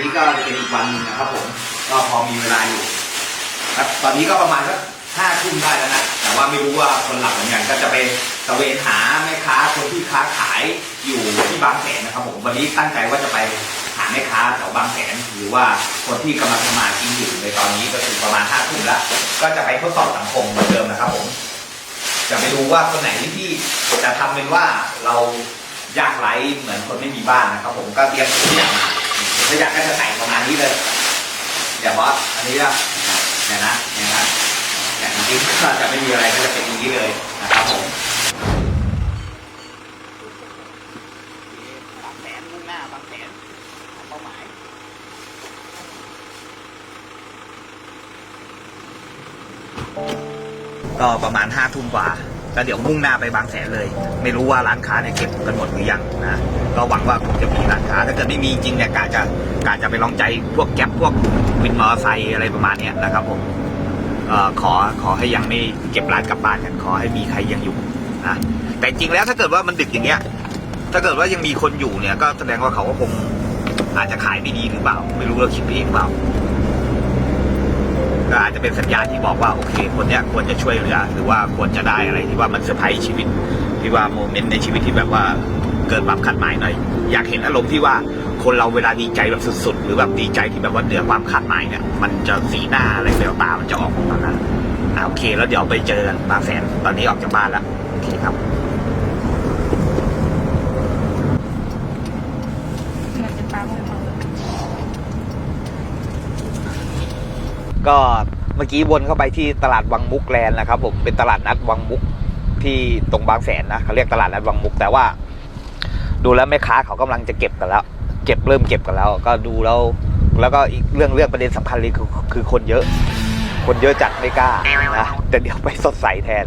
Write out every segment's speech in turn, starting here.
นี้ก็เป็นอีกวันหนึงนะครับผมก็พอมีเวลาอยู่ครับตอนนี้ก็ประมาณสักห้าทุ่มได้แล้วนะแต่ว่าไม่รู้ว่าคนหลับเหมือนกันก็จะไปตระเวนหาแม่ค้าคนที่ค้าขายอยู่ที่บางแสนนะครับผมวันนี้ตั้งใจว่าจะไปหาแม่ค้าแถวบางแสนหรือว่าคนที่กำลังทำมาหากินอยู่ในตอนนี้ก็คือประมาณห้าทุ่มแล้วก็จะไปทดสอบสังคมเหมือนเดิมนะครับผม จะไปดูว่าคนไหนที่จะทำเป็นว่าเรายากไร้เหมือนคนไม่มีบ้านนะครับผมก็เตรียมตัวอย่างมา ตัวอย่างก็จะใส่ประมาณนี้เลยเดี๋ยวบอสอันนี้ก็เนี่ยนะเนี่ยนะเนี่ยจริงก็จะไม่มีอะไรก็จะเป็นอย่างนี้เลยนะครับผมบางแสนมุ่งหน้าบางแสนเป้าหมายก็ประมาณห้าทุ่มกว่า ก็เดี๋ยวมุ่งหน้าไปบางแสนเลย ไม่รู้ว่าร้านค้าเนี่ยเก็บกันหมดหรือยังนะก็หวังว่าคงจะมีร้านค้า ถ้าเกิดไม่มีจริงเนี่ยกาจะกาจะไปลองใจพวกแก๊ปพวกวินมอเตอร์ไซค์อะไรประมาณเนี้ยนะครับผมออขอขอให้ยังไม่เก็บร้านกลับบ้านกันขอให้มีใครยังอยู่นะแต่จริงแล้วถ้าเกิดว่ามันดึกอย่างเงี้ย ถ้าเกิดว่ายังมีคนอยู่เนี่ยก็แสดงว่าเขาก็คงอาจจะขายไม่ดีหรือเปล่า ไม่รู้เราคิดไปเองหรือเปล่า ก็อาจจะเป็นสัญญาณที่บอกว่าโอเค คนเนี้ยควรจะช่วยเหลือหรือว่าควรจะได้อะไรที่ว่ามันเซอร์ไพรส์ชีวิตที่ว่าโมเมนต์ในชีวิตที่แบบว่าเกิดความคาดหมายหน่อย อยากเห็นอารมณ์ที่ว่าคนเราเวลาดีใจแบบสุดๆ หรือแบบดีใจที่แบบว่าเหนือความคาดหมายเนี่ยมันจะสีหน้าอะไรแววตามันจะออกมานะอ่าโอเค แล้วเดี๋ยวไปเจอกันบางแสนตอนนี้ออกจากบ้านแล้วโอเคครับ มันจะปั๊มมือ ก็เมื่อกี้วนเข้าไปที่ตลาดวังมุกแลนนะครับ ผมเป็นตลาดนัดวังมุกที่ตรงบางแสนนะเขาเรียกตลาดนัดวังมุกแต่ว่า ดูแล้วแม่ค้าเขากำลังจะเก็บกันแล้ว เก็บเริ่มเก็บกันแล้ว ก็ดูแล้วแล้วก็อีกเรื่องเรื่องประเด็นสำคัญเลยคือคือคนเยอะ คนเยอะจัดไม่กล้านะแต่เดี๋ยวไปสดใสแทน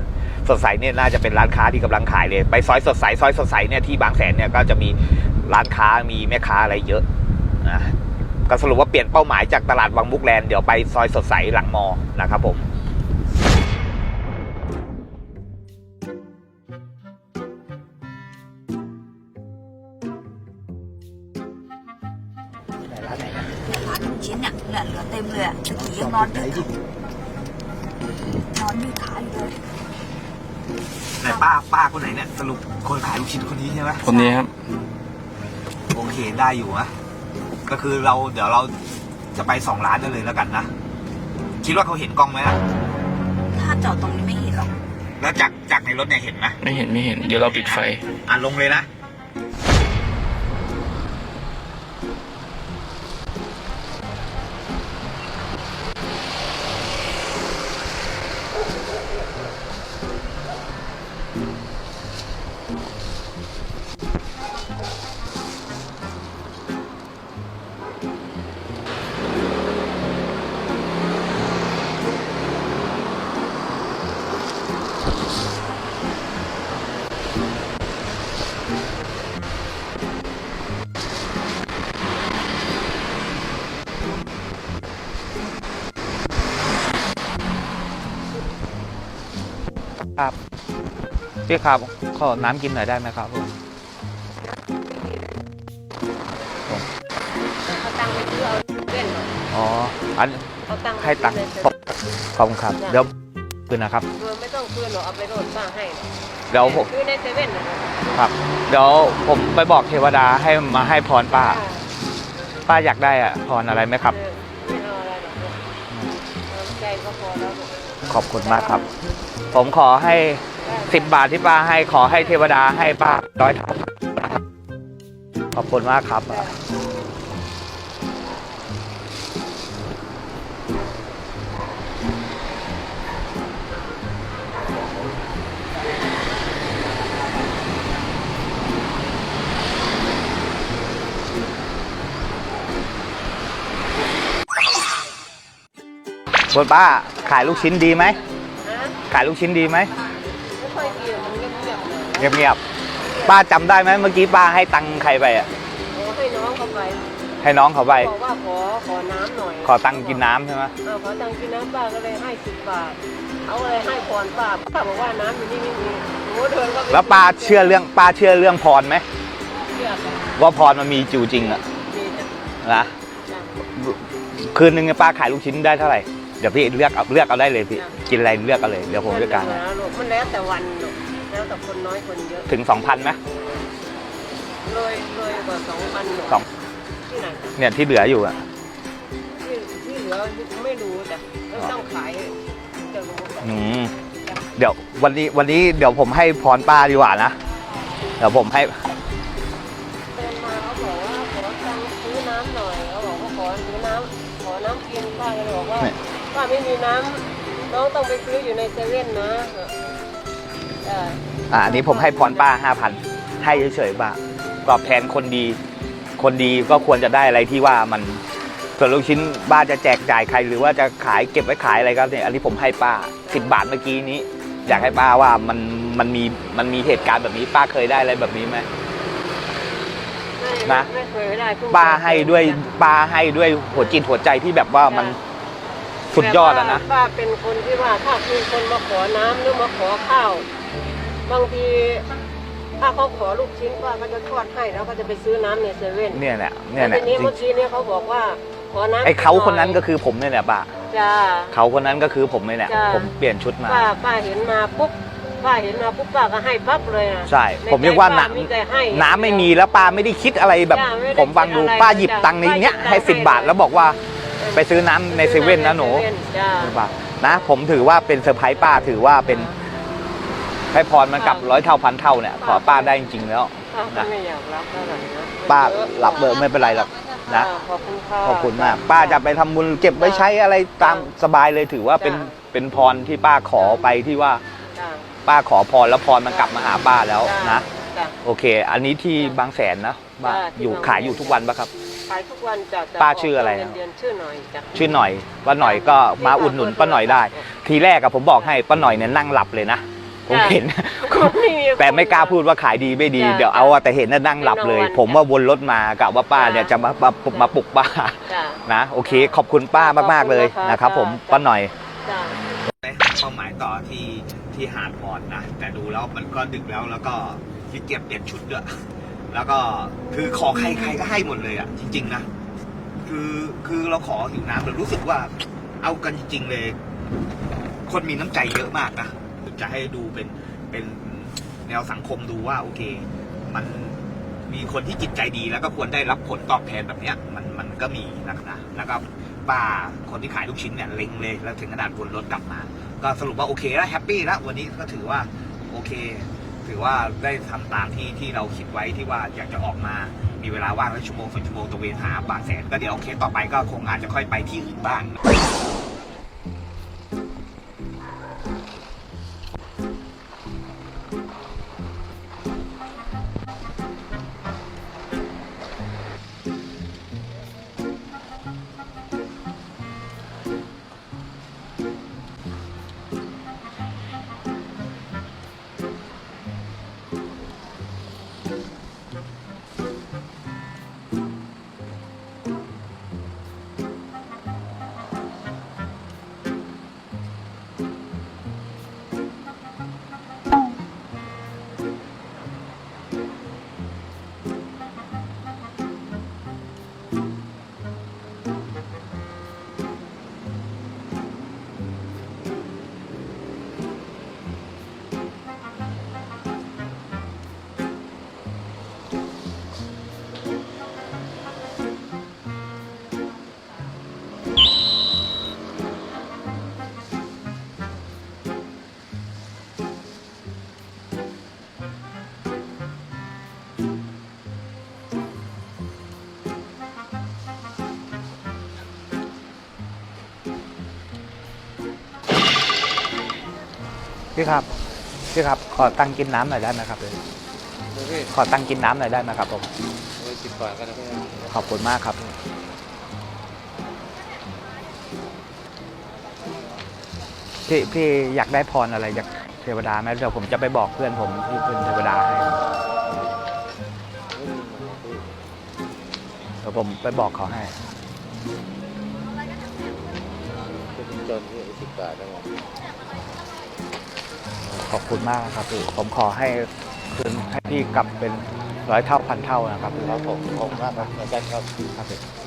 สดใสเนี่ยน่าจะเป็นร้านค้าที่กำลังขายเลย ไปซอยสดใสซอยสดใสเนี่ยที่บางแสนเนี่ยก็จะมีร้านค้ามีแม่ค้าอะไรเยอะนะ ก็สรุปว่าเปลี่ยนเป้าหมายจากตลาดวังมุกแลนด์เดี๋ยวไปซอยสดใสหลังมอนะครับผมร้านไหนนะร้านลูกชิ้นเนี่ยเหลือเหลือเต็มเลยอะตะกี้ยังนอนยืดขานอนยืดขาอยู่เลยไหนป้าป้าคนไหนเนี่ยสรุปคนขายลูกชิ้นคนนี้ใช่ไหมคนนี้ครับ โอเคได้อยู่อะ ก็คือเราเดี๋ยวเราจะไปสองร้านกันเลยแล้วกันนะ คิดว่าเขาเห็นกล้องไหมอะถ้าจอดตรงนี้ไม่เห็นหรอก แล้วจากจากในรถเนี่ยเห็นไหมไม่เห็นไม่เห็น เดี๋ยวเราปิดไฟ อะลงเลยนะ ครับพี่ครับขอน้ำกินหน่อยได้ไหมครับผมเอาตังค์ไปซื้อเอาเล่นอ๋ออันเอาตังค์ไปให้ตังค์ซื้อเลยขอบคุณครับเดี๋ยวคืนนะครับเออไม่ต้องคืนหรอกเอาไปโดนป้าให้เดี๋ยวผมคือในเซเว่นนะครับ เดี๋ยวผมไปบอกเทวดาให้มาให้พรป้า ป้าอยากได้อะพรอะไรไหมครับ เออ ขอบคุณมากครับ ผมขอให้สิบบาทที่ป้าให้ขอให้เทวดาให้ป้าร้อยเท่าขอบคุณมากครับ คุณป้าขายลูกชิ้นดีไหมฮะขายลูกชิ้นดีไหมไม่ค่อยดีหรอกมันเงียบๆหน่อยเงียบๆป้าจำได้ไหมเมื่อกี้ป้าให้ตังค์ใครไปอะโอ้ให้น้องเขาไป ให้น้องเขาไปบอกว่าขอขอน้ำหน่อย ขอตังค์กินน้ำใช่ไหมเอาขอตังค์กินน้ำป้าก็เลยให้สิบบาท เอาอะไรให้พรป้าป้าบอกว่าน้ำอยู่นี่ไม่มีโอ้เดินก็ไปแล้วป้าเชื่อเรื่องป้าเชื่อเรื่องพรไหมเชื่อค่ะว่าพรมันมีจูจริงอะมีจ้ะนะจ้ะคืนนึงเนี่ยป้าขายลูกชิ้นได้เท่าไหร่ เดี๋ยวพี่เลือกเอาเลือกเอาได้เลยพี่กินอะไรเลือกเอาเลยเดี๋ยวผมจัดการให้นะลูกมันแล้วแต่วันลูกแล้วแต่คนน้อยคนเยอะถึงสองพันไหมเลยเลยกว่าสองพันลูกสองที่ไหนเนี่ยที่เหลืออยู่อะที่ที่เหลือไม่รู้แต่เราต้องขายจะรู้แต่อืมเดี๋ยววันนี้วันนี้เดี๋ยวผมให้พรป้าดีกว่านะเดี๋ยวผมให้ เนี่ยป้าไม่มีน้ำน้องต้องไปซื้ออยู่ในเซเว่นนะจ้ะอ่าอันนี้ผมให้พรป้าห้าพันให้เฉยๆป้าตอบแทนคนดี คนดีก็ควรจะได้อะไรที่ว่ามันส่วนลูกชิ้นบ้านจะแจกจ่ายใคร หรือว่าจะขายเก็บไว้ขายอะไรก็เนี่ยอันนี้ผมให้ป้าสิบบาทเมื่อกี้นี้ อยากให้ป้าว่ามันมันมีมันมีเหตุการณ์แบบนี้ป้าเคยได้อะไรแบบนี้ไหม ไม่นะ ไม่เคยได้เพิ่งป้าให้ด้วยป้าให้ด้วยหัวจิตหัวใจที่แบบว่ามัน สุดยอดอะนะแต่ป้าป้าเป็นคนที่ว่าถ้ามีคนมาขอน้ำหรือมาขอข้าว บางทีถ้าเขาขอลูกชิ้นป้าก็จะทอดให้แล้วก็จะไปซื้อน้ำในเซเว่นเนี่ยแหละเนี่ยแหแล้วละทีนี้จริเมื่งอกี้เนี่ยเขาบอกว่าขอน้ำไอ้เขาคนนั้นก็หคือผมเนี่ยแหละป้าจ้า เขาคนนั้นก็คือผมเลยแหละจ้ะ ผมเปลี่ยนชุดมา ป้าป้าเห็นมาปุ๊บป้าเห็นมาปุ๊บป้าก็ให้ปั๊บเลยอะใช่ในผมเรียกว่าใจน้ป้มีแต่ให้ำน้ำไม่มีแล้วป้าไม่ได้คิดอะไรแบบ จ้ะไม่ได้ผมฟังดูคิดอะไรป้าหยิบตังค์ในเนี้ยป้าหยิบตังค์ให้สิบบาทให้แล้วบอกว่า ไปซื้อน้ำในเซเว่นนะหนูใเว่จ้าใช่ปะนะผมถือว่าเป็นเซอร์ไพรส์ป้าถือว่าเป็นให้พรมันกลับร้อยเท่าพันเท่าเนี่ยขอป้าได้จริงๆแล้ว ป้าก็ไม่อยากรับเท่าไหร่นะป้ารับเบอร์ไม่เป็นไรหรอกนะจ้าขอบคุณค่ะขอบคุณมาก ป้าจะไปทำบุญเก็บไว้ใช้อะไรตามสบายเลยถือว่าเป็นจ้ะเป็นพรที่ป้าขอไปที่ว่าจ้าป้าขอพรแล้วพรมันกลับมาหาป้าแล้วนะ จ้า โอเค อันนี้ที่บางแสนนะบ้านจ้ะที่อยู่บางแสน ขายอยู่ทุกวันปะครับ ขายทุกวันจ้ะป้าชื่ออะไรเดือนเดือนชื่อหน่อยจ้ะ ชื่อหน่อยป้าหน่อยก็มาอุดหนุนป้าหน่อยได้ ทีแรกอะผมบอกให้ป้าหน่อยเนี่ยนั่งหลับเลยนะผมเห็นแต่ไม่กล้าพูดว่าขายดีไม่ดีจ้ะเดี๋ยวเอาอะแต่เห็นน่ะนั่งหลับเลย ไม่นอนผมว่าวนรถมากะว่าป้าเนี่ยจะมามามาปลุกป้าจ้ะ นะโอเค ขอบคุณป้ามากๆเลยขอบคุณนะคะนะครับผมจ้ะป้าหน่อย จ้ะเป้าหมายต่อที่ที่หาดพอนนะ แต่ดูแล้วมันก็ดึกแล้วแล้วก็ขี้เกียจเปลี่ยนชุดด้วย แล้วก็คือขอใครใครก็ให้หมดเลยอะ จริง ๆ นะ คือคือเราขอหิวน้ำเรารู้สึกว่า เอากันจริง ๆ เลย คนมีน้ำใจเยอะมากนะจะให้ดูเป็นเป็นแนวสังคมดูว่า โอเค มันมีคนที่จิตใจดีแล้วก็ควรได้รับผลตอบแทนแบบเนี้ย มันมันก็มีนะนะแล้วก็ป้าคนที่ขายลูกชิ้นเนี่ยเล็งเลย แล้วถึงขนาดวนรถกลับมา ก็สรุปว่าโอเคแล้วแฮปปี้แล้ววันนี้ก็ถือว่าโอเค ถือว่าได้ทำตามที่ที่เราคิดไว้ที่ว่าอยากจะออกมา มีเวลาว่างแล้วชั่วโมงสองชั่วโมงตระเวนหาบางแสนก็เดี๋ยวเคสต่อไปก็คงอาจจะค่อยไปที่อื่นบ้าง พี่ครับพี่ครับขอตังค์กินน้ำหน่อยได้ไหมครับเลยขอตังค์กินน้ำหน่อยได้ไหมครับผมสิบบาทก็ได้ขอบคุณมากครับ พี่พี่อยากได้พรอะไรจากเทวดาไหมเดี๋ยวผมจะไปบอกเพื่อนผมที่เป็นเทวดาให้เดี๋ยวผมไปบอกเขาให้ เป็นจนที่สิบบาทได้ไหม ขอบคุณมากครับพี่ผมขอให้คืนให้พี่กลับเป็นร้อยเท่าพันเท่านะครับพี่ครับผมขอบคุณมากครับอาจารย์ครับ ครับ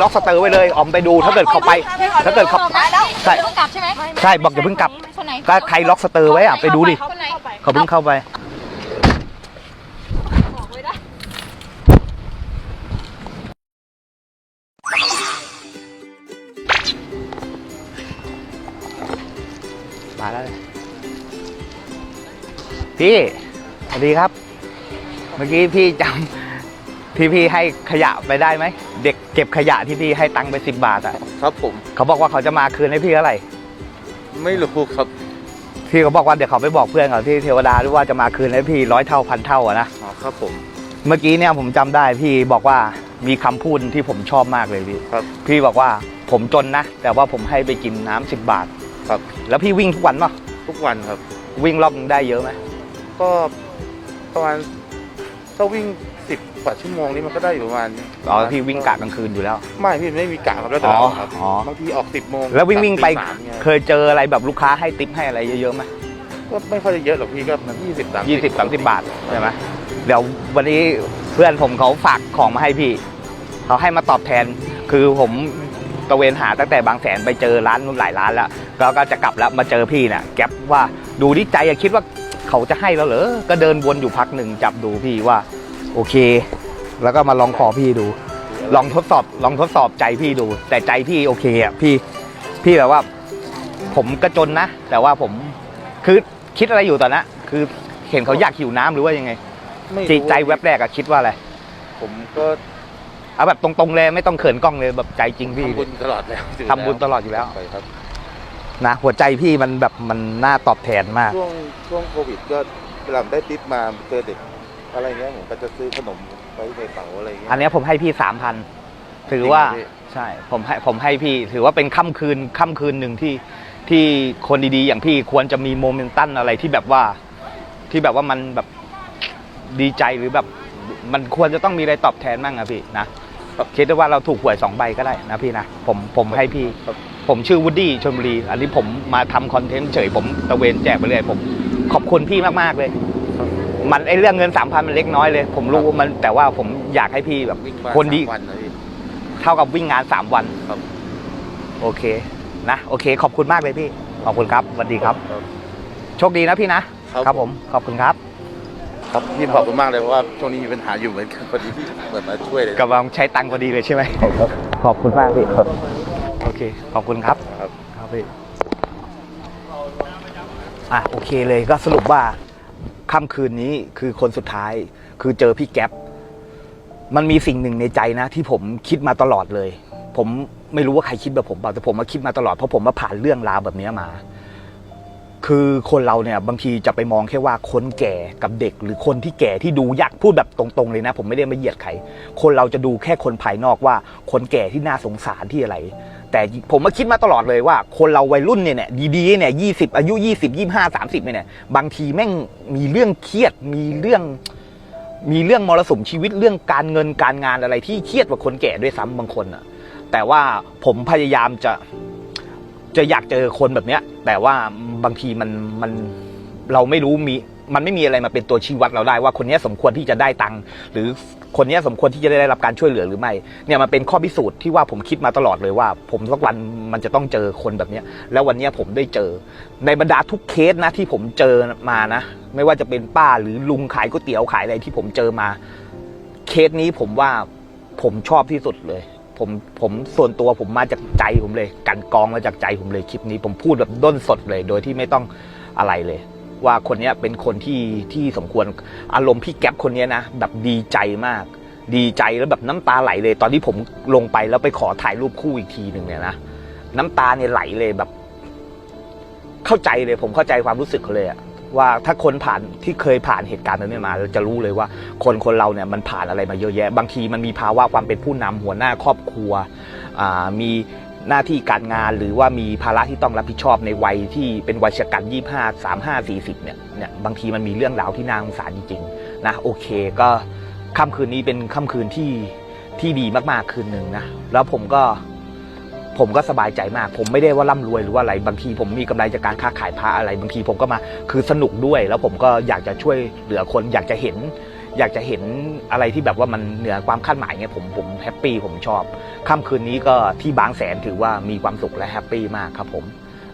ล็อกสเตอร์ไว้เลยออมไปดูถ้าเกิดเขาไป ถ้าเกิดเขาใช่เพิ่งกลับใช่ไหมใช่บอกอย่าเพิ่งกลับคนไหนก็ใครล็อกสเตอร์ไว้อะไปดูดิคนไหนเขาเพิ่งเข้าไปมาแล้วเลยพี่สวัสดีครับ เมื่อกี้พี่จำที่พี่ให้ขยะไปได้ไหม เด็ก เก็บขยะที่พี่ให้ตังค์ไปสิบบาทอะครับผม เขาบอกว่าเขาจะมาคืนให้พี่เท่าไหร่ไม่รู้ครับพี่เขาบอกว่าเดี๋ยวเขาไปบอกเพื่อนเขาที่เทวดาด้วยว่าจะมาคืนให้พี่ร้อยเท่าพันเท่าอะนะอ๋อครับผม เมื่อกี้เนี่ยผมจำได้พี่บอกว่ามีคำพูดที่ผมชอบมากเลยพี่ครับ พี่บอกว่าผมจนนะ แต่ว่าผมให้ไปกินน้ำสิบบาท ครับ แล้วพี่วิ่งทุกวันป่ะทุกวันครับ วิ่งรอบนึงได้เยอะไหมก็ประมาณถ้าวิ่งสิบ กว่าชั่วโมงนี่มันก็ได้อยู่ประมาณอ๋อพี่วิ่งกะกลางคืนอยู่แล้ว ไม่พี่ไม่มีกะครับแล้วแต่เราอ๋อครับอ๋อ บางทีออกสิบโมงแล้ววิ่งวิ่งไปตีสามเนี่ยเคยเจออะไรแบบลูกค้าให้ติปให้อะไรเยอะๆไหมก็ไม่ค่อยจะเยอะหรอกพี่ก็ยี่สิบสามยี่สิบสามสิบบาทใช่ไหมเดี๋ยววันนี้เพื่อนผมเขาฝากของมาให้พี่ เขาให้มาตอบแทน คือผมตระเวนหาตั้งแต่บางแสนไปเจอร้านนู้นหลายร้านแล้วแล้วก็จะกลับแล้วมาเจอพี่เนี่ยแก๊ปว่าดูดิใจอะคิดว่าเขาจะให้เราเหรอก็เดินวนอยู่พักหนึ่งจับดูพี่ว่า โอเค แล้วก็มาลองขอพี่ดู ลองทดสอบลองทดสอบใจพี่ดู แต่ใจพี่โอเคอะพี่พี่แบบว่า ผมกระจนนะ แต่ว่าผมคือคิดอะไรอยู่ตอนนั้นคือเห็นเขาอยากหิวน้ำหรือว่ายังไงไม่รู้จิตใจแวบแรกอะคิดว่าอะไรผมก็เอาแบบตรงๆเลยไม่ต้องเขินกล้องเลยแบบใจจริงพี่ ทำบุญตลอดแล้วทำบุญตลอดอยู่แล้ว ไปครับนะหัวใจพี่มันแบบมันน่าตอบแทนมาก ช่วงช่วงโควิดก็เวลาได้ติปมาเจอเด็ก อะไรเงี้ยผมก็จะซื้อขนมไว้ในกระเป๋าอะไรเงี้ย อันเนี้ยผมให้พี่สามพันถือว่าจริงเหรอพี่ ใช่ผมให้ผมให้พี่ ถือว่าเป็นค่ำคืนค่ำคืนหนึ่งที่ที่คนดีๆ อย่างพี่ควรจะมีโมเมนตัมอะไรที่แบบว่า ที่แบบว่ามันแบบดีใจหรือแบบ มันควรจะต้องมีอะไรตอบแทนบ้างอะพี่นะคิดว่าเราถูกหวยสองใบก็ได้นะพี่นะผมผมให้พี่ ครับ ผมชื่อวูดดี้ชลบุรี อันนี้ผมมาทำคอนเทนต์เฉยผมตะเวนแจกไปเลยผมขอบคุณพี่มาก ๆ เลยครับ มันไอเรื่องเงินสามพันมันเล็กน้อยเลย ผมรู้ว่ามันแต่ว่าผมอยากให้พี่แบบ วิ่งมาคนดีสามวันนะพี่ เท่ากับวิ่งงานสามวันครับ โอเคนะโอเค ขอบคุณมากเลยพี่ ขอบคุณครับสวัสดีครับครับโชคดีนะพี่นะครับผม ขอบคุณครับ ครับพี่ขอบคุณมากเลยเพราะว่าช่วงนี้มีปัญหาอยู่เหมือนกันพอดีที่เหมือนมาช่วยเลย กำลังใช้ตังค์พอดีเลยใช่ไหมขอบคุณมากพี่โอเค ขอบคุณครับ ครับ ครับพี่ อะโอเคเลยก็สรุปว่า ค่ำคืนนี้คือคนสุดท้าย คือเจอพี่แก๊ปมันมีสิ่งหนึ่งในใจนะ ที่ผมคิดมาตลอดเลย ผมไม่รู้ว่าใครคิดแบบผมเปล่าแต่ผมมาคิดมาตลอดเพราะผมมาผ่านเรื่องราวแบบนี้มา คือคนเราเนี่ยบางทีจะไปมองแค่ว่าคนแก่กับเด็ก หรือคนที่แก่ที่ดูอยากพูดแบบตรงๆเลยนะ ผมไม่ได้มาเหยียดใครคนเราจะดูแค่คนภายนอกว่า คนแก่ที่น่าสงสารที่อะไร แต่ผมมาคิดมาตลอดเลยว่า คนเราวัยรุ่นเนี่ยเนี่ยดีๆเนี่ยยี่สิบอายุยี่สิบยี่ห้าสามสิบเนี่ยบางทีแม่งมีเรื่องเครียดมีเรื่อง มีเรื่องมรสุมชีวิตเรื่องการเงินการงานอะไรที่เครียดกว่าคนแก่ด้วยซ้ำบางคนอะแต่ว่าผมพยายามจะจะอยากเจอคนแบบเนี้ย แต่ว่าบางทีมันมันเราไม่รู้มี มันไม่มีอะไรมาเป็นตัวชี้วัดเราได้ว่าคนนี้สมควรที่จะได้ตังค์หรือคนนี้สมควรที่จะได้รับการช่วยเหลือหรือไม่เนี่ยมันเป็นข้อพิสูจน์ที่ว่าผมคิดมาตลอดเลยว่า ผมสักวันมันจะต้องเจอคนแบบนี้แล้ววันนี้ผมได้เจอ ในบรรดาทุกเคสนะที่ผมเจอมานะ ไม่ว่าจะเป็นป้าหรือลุงขายก๋วยเตี๋ยวขายอะไรที่ผมเจอมา เคสนี้ผมว่าผมชอบที่สุดเลยผมผมส่วนตัวผมมาจากใจผมเลย กันกองมาจากใจผมเลยคลิปนี้ ผมพูดแบบด้นสดเลย โดยที่ไม่ต้องอะไรเลย ว่าคนนี้เป็นคนที่ที่สมควรอารมณ์พี่แก๊ปคนนี้นะแบบดีใจมาก ดีใจแล้วแบบน้ำตาไหลเลย ตอนที่ผมลงไปแล้วไปขอถ่ายรูปคู่อีกทีหนึ่งเนี่ยนะน้ำตาเนี่ยไหลเลยแบบ เข้าใจเลยผมเข้าใจความรู้สึกเขาเลยอะว่าถ้าคนผ่านที่เคยผ่านเหตุการณ์นั้นมาเราจะรู้เลยว่า คนคนเราเนี่ยมันผ่านอะไรมาเยอะแยะ บางทีมันมีภาวะความเป็นผู้นำหัวหน้าครอบครัวมี หน้าที่การงานหรือว่ามีภาระที่ต้องรับผิดชอบในวัยที่เป็นวัยชะกันยี่ห้าสามห้าสี่สิบเนี่ยเนี่ยบางทีมันมีเรื่องราวที่น่าสงสารจริงๆนะโอเคก็ค่ำคืนนี้เป็นค่ำคืนที่ที่ดีมากๆคืนหนึ่งนะแล้วผมก็ผมก็สบายใจมาก ผมไม่ได้ว่าร่ำรวยหรือว่าอะไร บางทีผมมีกำไรจากการค้าขายพระอะไร บางทีผมก็มาคือสนุกด้วย แล้วผมก็อยากจะช่วยเหลือคนอยากจะเห็น อยากจะเห็นอะไรที่แบบว่ามันเหนือความคาดหมายเนี่ยผมผมแฮปปี้ผมชอบค่ำคืนนี้ก็ที่บางแสนถือว่ามีความสุขและแฮปปี้มากครับผม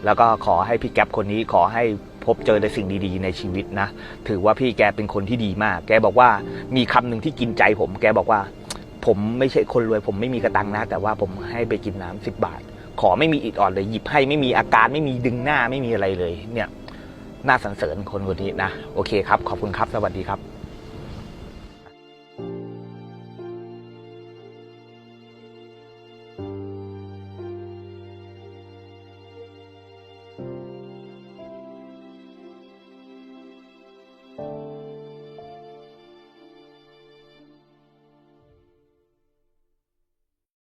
แล้วก็ขอให้พี่แก๊ปคนนี้ขอให้พบเจอในสิ่งดีๆในชีวิตนะ ถือว่าพี่แกเป็นคนที่ดีมาก แกบอกว่ามีคำหนึ่งที่กินใจผม แกบอกว่า ผมไม่ใช่คนรวย ผมไม่มีกระตังนะ แต่ว่าผมให้ไปกินน้ำสิบบาท ขอไม่มีอิดอ่อนเลยหยิบให้ไม่มีอาการไม่มีดึงหน้าไม่มีอะไรเลย เนี่ยน่าสรรเสริญคนคนนี้นะ โอเคครับ ขอบคุณครับ สวัสดีครับ